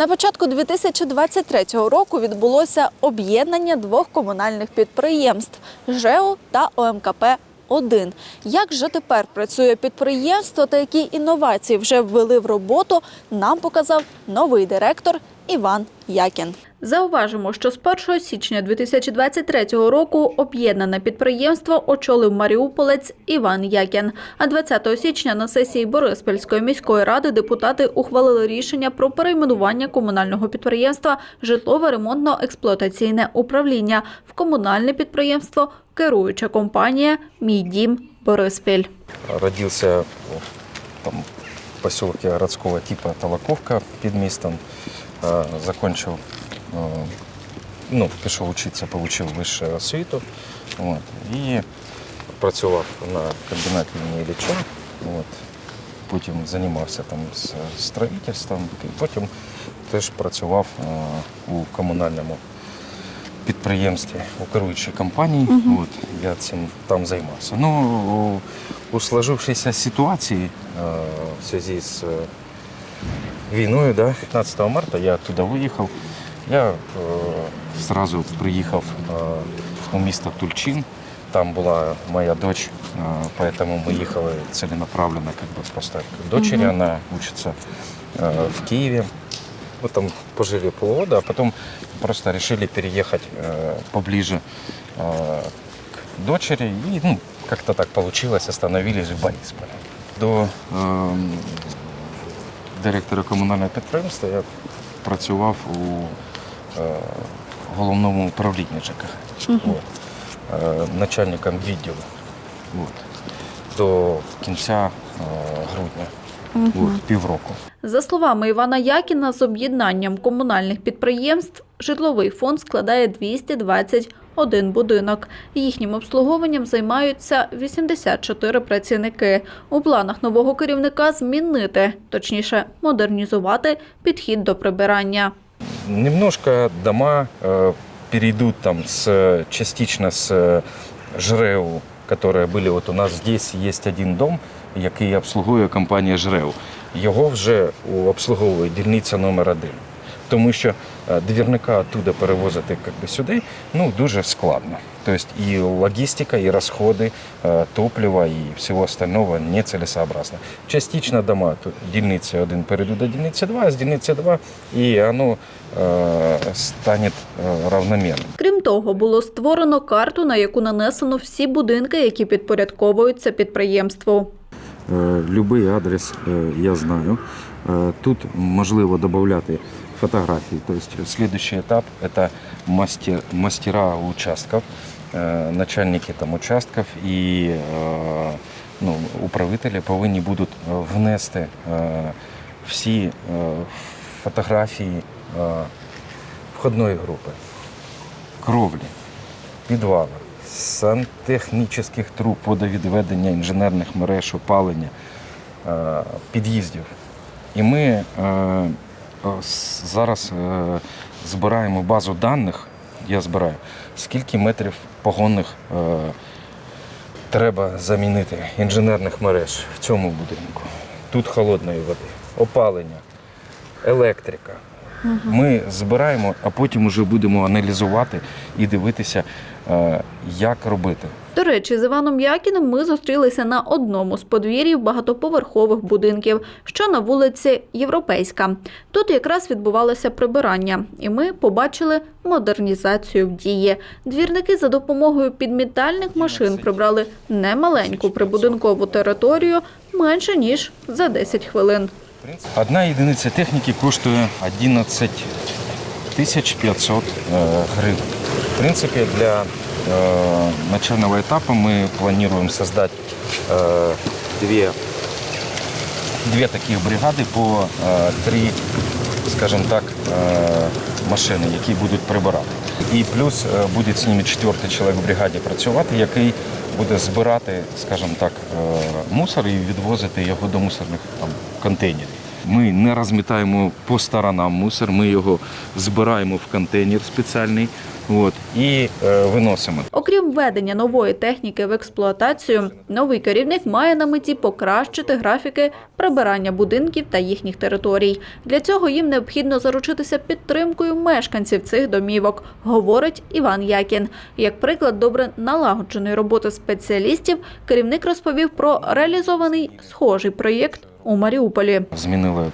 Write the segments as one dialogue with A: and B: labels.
A: На початку 2023 року відбулося об'єднання двох комунальних підприємств ЖЕО та ОМКП 1 Як же тепер працює підприємство та які інновації вже ввели в роботу, нам показав новий директор Іван Якін. Зауважимо, що з 1 січня 2023 року об'єднане підприємство очолив маріуполець Іван Якін. А 20 січня на сесії Бориспільської міської ради депутати ухвалили рішення про перейменування комунального підприємства Житлове ремонтно-експлуатаційне управління в комунальне підприємство керуюча компанія Мій дім Бориспіль.
B: Родился в там, поселке городского типа Толоковка под местом. Э, Закончил, э, ну, пішов учиться, получил вищу освіту. От, і працював на комбінаті Ілліча. От, потім займався там з строїтельством, потім теж працював е, у комунальному підприємстві, у керуючій компанії. От, я цим там займався. Ну, у, у сложившейся ситуації е, в зв'язку з е, війною, да, 15 марта я туди виїхав. Я е, сразу приїхав е, у місто Тульчин. Там була моя дочь, е, поэтому мы ехали целенаправленно, как бы просто к дочери, она учится э, в Киеве. Мы там пожили полгода, а потом просто решили переехать э, поближе э, к дочери. И ну, как-то так получилось, остановились в Борисполе. До э, директора комунального підприємства я працював у е, головному управлінні ЖКХ. От. Е, начальником відділу. От. До кінця е, грудня. От, півроку.
A: За словами Івана Якіна, з об'єднанням комунальних підприємств житловий фонд складає 221 будинок. Їхнім обслуговуванням займаються 84 працівники. У планах нового керівника змінити, точніше, модернізувати підхід до прибирання.
B: Немножко дома э, перейдут там с, частично с э, ЖРЕУ, которые были вот у нас здесь есть один дом, який обслуговує компанія ЖРЕУ. Його вже у- обслуговує дільниця номер один. Тому що е, двірника оттуда перевозити как би, сюди ну, дуже складно. Тобто і логістика, і розходи е, топлива і всього остального нецелесообразно. Частично дома тут дільниці один перейдуть до дільниці 2, а з дільниці 2 і воно е, стане е, равномірним.
A: Крім того, було створено карту, на яку нанесено всі будинки, які підпорядковуються підприємству.
B: Любий адрес я знаю. Тут можливо додати фотографії. Тобто следующий етап це мастер, мастера участків, е, начальники там участків і е, ну, управителі повинні будуть е, внести е, всі е, фотографії е, входної групи, кровлі, підвали, сантехнічних труб, водовідведення інженерних мереж, опалення, е, під'їздів. І ми с- зараз е, збираємо базу даних, я збираю, скільки метрів погонних е, треба замінити інженерних мереж в цьому будинку. Тут холодної води, опалення, електрика. Ми збираємо, а потім вже будемо аналізувати і дивитися, е, як робити.
A: До речі, з Іваном Якіним ми зустрілися на одному з подвір'їв багатоповерхових будинків, що на вулиці Європейська. Тут якраз відбувалося прибирання, і ми побачили модернізацію в дії. Двірники за допомогою підмітальних машин прибрали немаленьку прибудинкову територію менше ніж за 10 хвилин.
B: Одна єдиниця техніки коштує 11 тисяч 500 е, гривень. В принципі, для начального етапу ми плануємо создати е, дві, дві таких бригади по е, три, скажімо так, машини, які будуть прибирати. І плюс е, буде з ними четвертий чоловік в бригаді працювати, який буде збирати, скажімо так, е, мусор і відвозити його до мусорних там, контейнерів. Ми не розмітаємо по сторонам мусор, ми його збираємо в контейнер спеціальний от, і е, виносимо.
A: Окрім введення нової техніки в експлуатацію, новий керівник має на меті покращити графіки прибирання будинків та їхніх територій. Для цього їм необхідно заручитися підтримкою мешканців цих домівок, говорить Іван Якін. Як приклад добре налагодженої роботи спеціалістів, керівник розповів про реалізований схожий проєкт у Маріуполі.
B: Змінили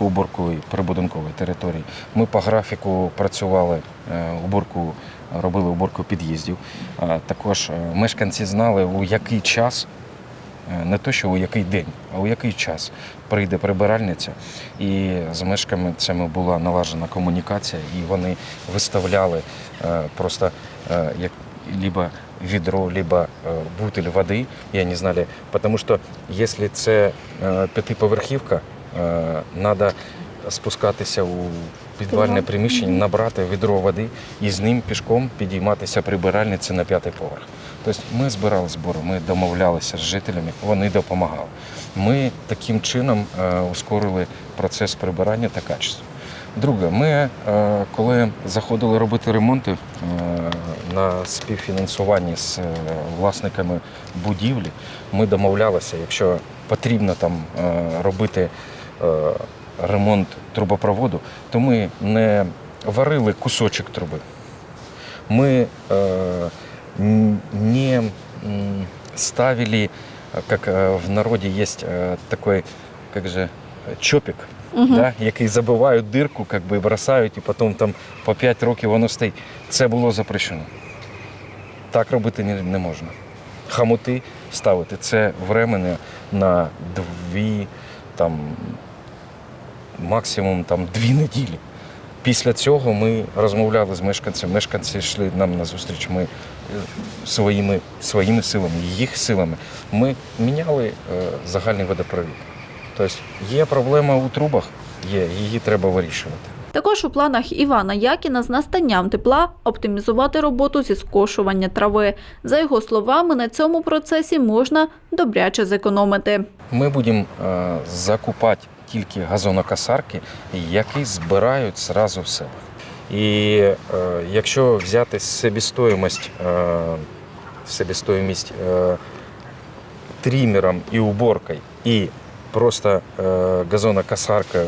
B: у- уборку і прибудинкової території. Ми по графіку працювали, е, уборку, робили уборку під'їздів. А Також е, мешканці знали, у який час, е, не то, що у який день, а у який час прийде прибиральниця. І з мешканцями була налажена комунікація, і вони виставляли е, просто е, як либо ведро, либо э, бутыль воды, и они знали, потому что если це э, п'ятиповерхівка, надо спускатися у підвальне приміщення, набрати відро води і з ним пішком підійматися прибиральниці на п'ятий поверх. Тобто ми збирали збори, ми домовлялися з жителями, вони допомагали. Ми таким чином е, ускорили процес прибирання та качества. Друге, ми е, коли заходили робити ремонти е, на співфінансуванні з власниками будівлі, ми домовлялися, якщо потрібно там робити ремонт трубопроводу, то ми не варили кусочок труби. Мы э, н- не м, ставили, э, как э, в народе есть э, такой, как же, э, чопик, да, який забивають дирку, как би, і бросають, і потім там по 5 років воно стоїть. Це було запрещено. Так робити не, не можна. Хамути ставити це времени на дві, там, максимум там, дві неділі. Після цього ми розмовляли з мешканцями. Мешканці йшли нам на зустріч. Ми е, своїми, своїми силами, їх силами. Ми міняли е, загальний водопровід. Тобто є проблема у трубах, є, її треба вирішувати.
A: Також у планах Івана Якіна з настанням тепла оптимізувати роботу зі скошування трави. За його словами, на цьому процесі можна добряче зекономити.
B: Ми будемо е, закупати тільки газонокосарки, які збирають зразу в себе. І е, якщо взяти себестоїмость, е, себестоїмість е, трімером і уборкою, і просто е, газонокосаркою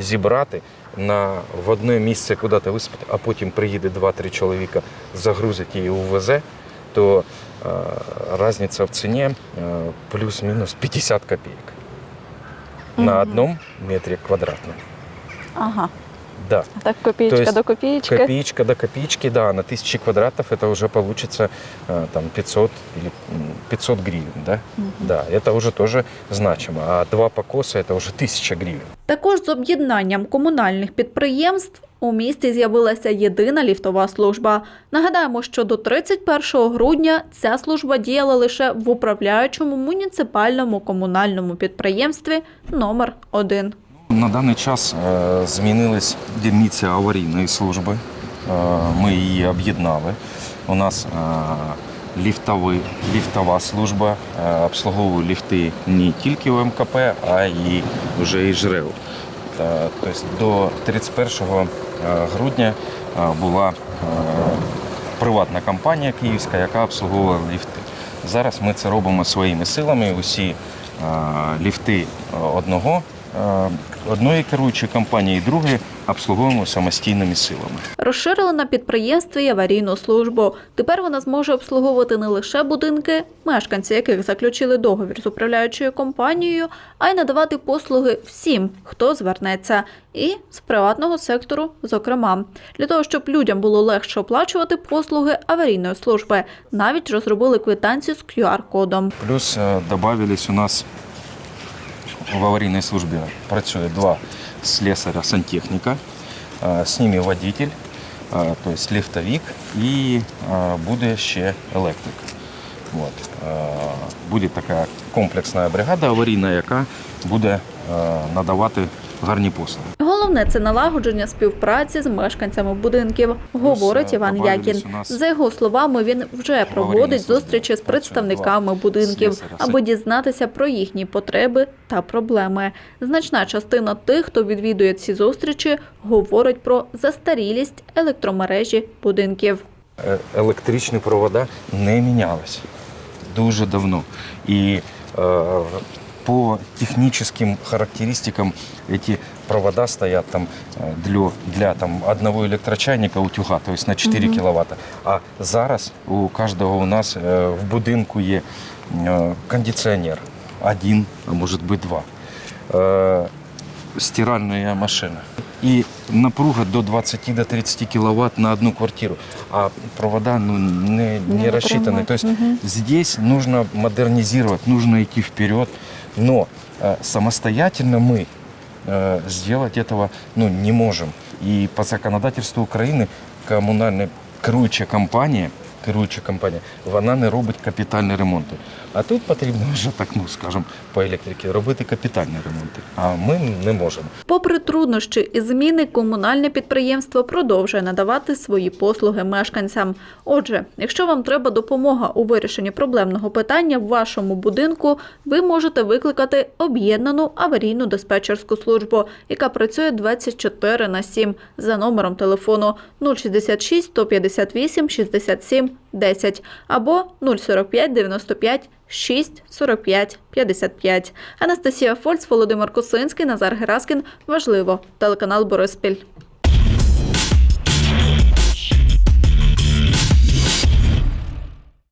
B: зібрати на в одне місце куди-то висипати, а потім приїде 2-3 чоловіка, загрузить її увезе, то е, різниця в ціні е, плюс-мінус 50 копійок. На одному метрі квадратному.
A: Ага,
B: Да.
A: так копієчка
B: То есть
A: до копієчки.
B: Копеечка до копеечки, да, на тысячи квадратов это уже получится э, там 500 или м, 500 гривен, да? Да, это уже тоже значимо. А два покоса это уже 1000 гривен.
A: Також з об'єднанням комунальних підприємств у місті з'явилася єдина ліфтова служба. Нагадаємо, що до 31 грудня ця служба діяла лише в управляючому муніципальному комунальному підприємстві номер 1
B: на даний час е, змінились дільниці аварійної служби. Е, Ми її об'єднали. У нас е, ліфтова служба обслуговує ліфти не тільки у МКП, а й вже і ЖРЕУ. Е, Тобто до 31 грудня була приватна компанія київська, яка обслуговувала ліфти. Зараз ми це робимо своїми силами. Усі ліфти одного, одної керуючої компанії і другої обслуговуємо самостійними силами.
A: Розширили на підприємстві аварійну службу. Тепер вона зможе обслуговувати не лише будинки, мешканці яких заключили договір з управляючою компанією, а й надавати послуги всім, хто звернеться, і з приватного сектору, зокрема. Для того, щоб людям було легше оплачувати послуги аварійної служби, навіть розробили квитанцію з QR-кодом.
B: Плюс е, добавились у нас в аварійній службі працює два слесаря сантехніка, з ними водитель, тобто ліфтовик і буде ще електрик. От. Буде така комплексна бригада аварійна, яка буде надавати гарні послуги.
A: Головне це налагодження співпраці з мешканцями будинків, говорить
B: е,
A: Іван Якін. За його словами, він вже проводить зустрічі з представниками будинків, аби дізнатися про їхні потреби та проблеми. Значна частина тих, хто відвідує ці зустрічі, говорить про застарілість електромережі будинків.
B: Е, Електричні провода не мінялися дуже давно. І е, по техническим характеристикам эти провода стоят там э, для, для там, одного электрочайника утюга, то есть на 4 кВт. А зараз у кожного у нас е, в будинку є е, кондиціонер. Один, а може бути два. Е, стиральная машина. И напруга до 20 до 30 киловатт на одну квартиру. А провода ну, не, не,
A: Не
B: рассчитаны.
A: выпрямляют.
B: То есть здесь нужно модернизировать, нужно идти вперед. Но э, самостоятельно мы э, сделать этого ну, не можем. И по законодательству України комунальна керуюча компанія, керуюча компанія, вона не робить капітальні ремонти. А тут потрібно вже так, ну скажімо, по електриці робити капітальні ремонти. А ми не можемо.
A: Попри труднощі і зміни, комунальне підприємство продовжує надавати свої послуги мешканцям. Отже, якщо вам треба допомога у вирішенні проблемного питання в вашому будинку, ви можете викликати об'єднану аварійну диспетчерську службу, яка працює 24 на 7 за номером телефону 066 158 67 10 або 045 95 6 45 55. Анастасія Фольц, Володимир Косинський, Назар Гераскін. Важливо. Телеканал Бориспіль.